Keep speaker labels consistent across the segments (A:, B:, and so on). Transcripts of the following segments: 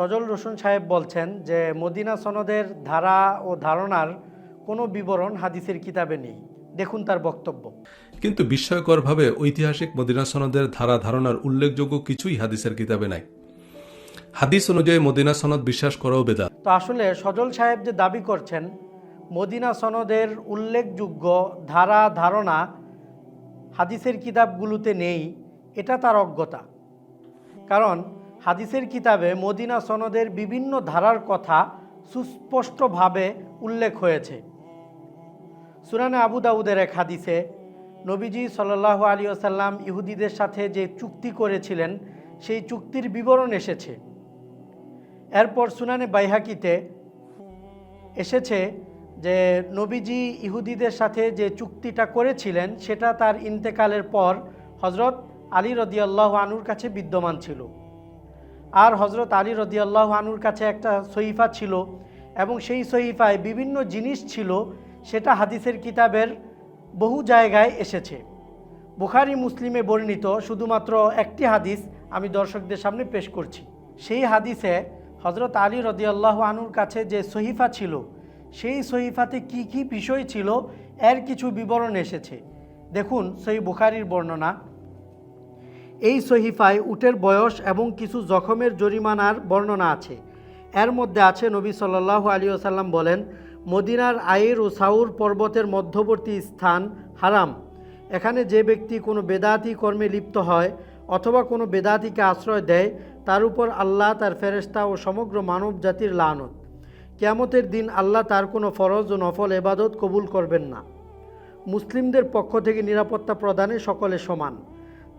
A: সজল রোশন সাহেব বলছেন যে মদিনা সনদের ধারা ও ধারণার কোনো বিবরণ হাদিসের কিতাবে নেই। দেখুন তার বক্তব্য।
B: কিন্তু বিস্ময়করভাবে ঐতিহাসিক মদিনা সনদের ধারা ধারণার উল্লেখযোগ্য কিছুই হাদিসের কিতাবে নাই। হাদিস অনুযায়ী মদিনা সনদ বিশ্বাস করাও বেদা
A: তো আসলে সজল সাহেব যে দাবি করছেন মদিনা সনদের উল্লেখযোগ্য ধারা ধারণা হাদিসের কিতাবগুলোতে নেই এটা তার অজ্ঞতা। কারণ হাদিসের কিতাবে মদিনা সনদের বিভিন্ন ধারার কথা সুস্পষ্টভাবে উল্লেখ হয়েছে। সুরানে আবু দাউদের এক হাদিসে নবীজি সাল্লাহ আলী আসাল্লাম ইহুদিদের সাথে যে চুক্তি করেছিলেন, সেই চুক্তির বিবরণ এসেছে। এরপর সুনানে বাইহাকিতে এসেছে যে নবীজি ইহুদিদের সাথে যে চুক্তিটা করেছিলেন, সেটা তার ইন্তেকালের পর হজরত আলী রদিয়াল্লাহ আনুর কাছে বিদ্যমান ছিল। আর হজরত আলী রদিয়াল্লাহ আনুর কাছে একটা সহিফা ছিল এবং সেই সহিফায় বিভিন্ন জিনিস ছিল, সেটা হাদিসের কিতাবের বহু জায়গায় এসেছে। বুখারি, মুসলিমে বর্ণিত শুধুমাত্র একটি হাদিস আমি দর্শকদের সামনে পেশ করছি। সেই হাদিসে হজরত আলী রদিয়াল্লাহ আনুর কাছে যে সহিফা ছিল, সেই সহিফাতে কি কি বিষয় ছিল, এর কিছু বিবরণ এসেছে। দেখুন সেই বুখারির বর্ণনা। এই সহিফায় উটের বয়স এবং কিছু জখমের জরিমানার বর্ণনা আছে। এর মধ্যে আছে, নবী সাল্লাহ আলী আসাল্লাম বলেন, মদিনার আয়ের ও সাউর পর্বতের মধ্যবর্তী স্থান হারাম। এখানে যে ব্যক্তি কোনো বেদাতি কর্মে লিপ্ত হয় অথবা কোনো বেদাতিকে আশ্রয় দেয়, তার উপর আল্লাহ তার ফেরেস্তা ও সমগ্র মানব জাতির লানত। কেয়ামতের দিন আল্লাহ তার কোনো ফরজ ও নফল এবাদত কবুল করবেন না। মুসলিমদের পক্ষ থেকে নিরাপত্তা প্রদানে সকলে সমান।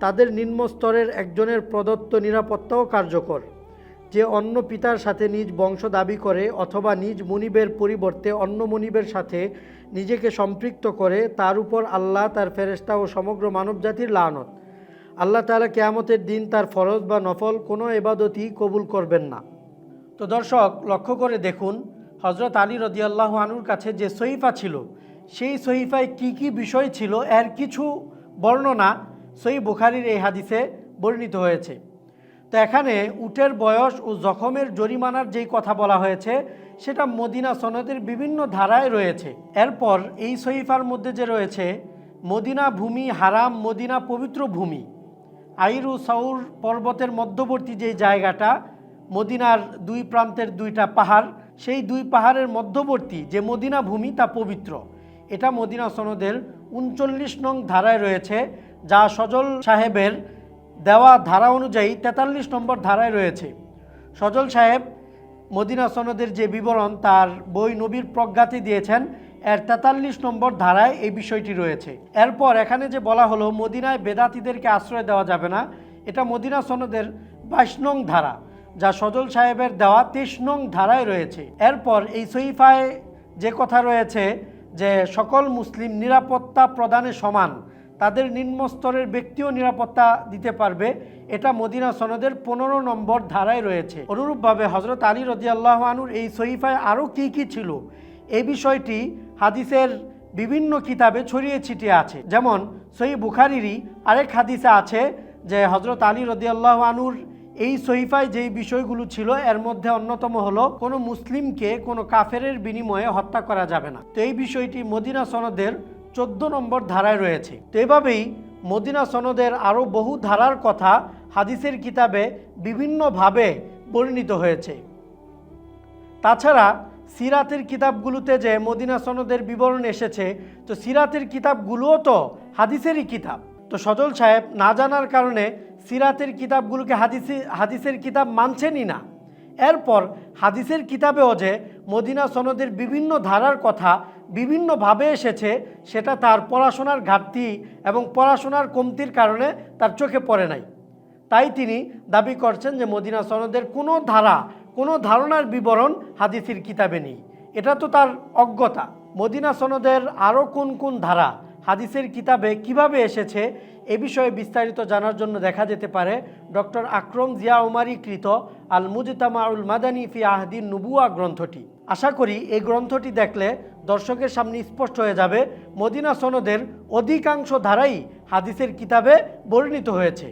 A: তাদের নিম্ন স্তরের একজনের প্রদত্ত নিরাপত্তাও কার্যকর। যে অন্য পিতার সাথে নিজ বংশ দাবি করে অথবা নিজ মনিবের পরিবর্তে অন্য মনিবের সাথে নিজেকে সম্পৃক্ত করে, তার উপর আল্লাহ, তার ফেরেস্তা ও সমগ্র মানবজাতির লানত। আল্লাহ তাআলা কেয়ামতের দিন তার ফরজ বা নফল কোনো এবাদতই কবুল করবেন না। তো দর্শক, লক্ষ্য করে দেখুন হজরত আলী রদিয়াল্লাহ আনুর কাছে যে সহিফা ছিল, সেই সহিফায় কি কি বিষয় ছিল, এর কিছু বর্ণনা সহি বুখারির এই হাদিসে বর্ণিত হয়েছে। তো এখানে উটের বয়স ও জখমের জরিমানার যেই কথা বলা হয়েছে, সেটা মদিনা সনদের বিভিন্ন ধারায় রয়েছে। এরপর এই সহিফার মধ্যে যে রয়েছে, মদিনা ভূমি হারাম, মদিনা পবিত্র ভূমি। আইরু সাউর পর্বতের মধ্যবর্তী যে জায়গাটা, মদিনার দুই প্রান্তের দুইটা পাহাড়, সেই দুই পাহাড়ের মধ্যবর্তী যে মদিনা ভূমি, তা পবিত্র। এটা মদিনা সনদের উনচল্লিশ নং ধারায় রয়েছে। যা সজল সাহেবের দেওয়া ধারা অনুযায়ী তেতাল্লিশ নম্বর ধারায় রয়েছে। সজল সাহেব মদিনা সনদের যে বিবরণ, তার বই নবীর প্রজ্ঞাতে দিয়েছেন, এর তেতাল্লিশ নম্বর ধারায় এই বিষয়টি রয়েছে। এরপর এখানে যে বলা হলো, মদিনায় বেদাতিদেরকে আশ্রয় দেওয়া যাবে না, এটা মদিনা সনদের বাইশ নং ধারা, যা সজল সাহেবের দেওয়া তেইশ নং ধারায় রয়েছে। এরপর এই সহিফায় যে কথা রয়েছে যে সকল মুসলিম নিরাপত্তা প্রদানে সমান তাদের নিম্ন স্তরের ব্যক্তিও নিরাপত্তা দিতে পারবে। এটা মদিনা সনদের পনেরো নম্বর ধারায় রয়েছে। অনুরূপভাবে হজরত আলী রদিয়াল্লাহ আনুর এই সহিফায় আরও কী কী ছিল? এই বিষয়টি হাদিসের বিভিন্ন কিতাবে ছড়িয়ে ছিটিয়ে আছে। যেমন সহি বুখারিরই আরেক হাদিসে আছে যে হজরত আলী রদিয়াল্লাহ আনুর এই সহিফায় যেই বিষয়গুলো ছিল, এর মধ্যে অন্যতম হলো কোনো মুসলিমকে কোনো কাফেরের বিনিময়ে হত্যা করা যাবে না। তো এই বিষয়টি মদিনা সনদের চোদ্দ নম্বর ধারায় রয়েছে। তো এভাবেই মদিনা সনদের আরও বহু ধারার কথা হাদিসের কিতাবে বিভিন্নভাবে বর্ণিত হয়েছে। তাছাড়া সিরাতের কিতাবগুলোতে যে মদিনা সনদের বিবরণ এসেছে, তো সিরাতের কিতাবগুলোও তো হাদিসেরই কিতাব। তো সজল সাহেব না জানার কারণে সিরাতের কিতাবগুলোকে হাদিসি, হাদিসের কিতাব মানছেনই না। এরপর হাদিসের কিতাবেও যে মদিনা সনদের বিভিন্ন ধারার কথা বিভিন্নভাবে এসেছে, সেটা তার পড়াশোনার ঘাটতি এবং পড়াশোনার কমতির কারণে তার চোখে পড়ে নাই। তাই তিনি দাবি করছেন যে মদিনা সনদের কোনো ধারা, কোনো ধারণার বিবরণ হাদিসের কিতাবে নেই। এটা তো তার অজ্ঞতা। মদিনা সনদের আরও কোন কোন ধারা হাদিসের কিতাবে কীভাবে এসেছে এ বিষয়ে বিস্তারিত জানার জন্য দেখা যেতে পারে। ডক্টর আকরম জিয়া উমারি কৃত আল মুজতামাউল মাদানী ফি আহদিন নুবুয়া গ্রন্থটি। আশা করি এই গ্রন্থটি দেখলে দর্শকের সামনে স্পষ্ট হয়ে যাবে, মদিনা সনদের অধিকাংশ ধারাই হাদিসের কিতাবে বর্ণিত হয়েছে।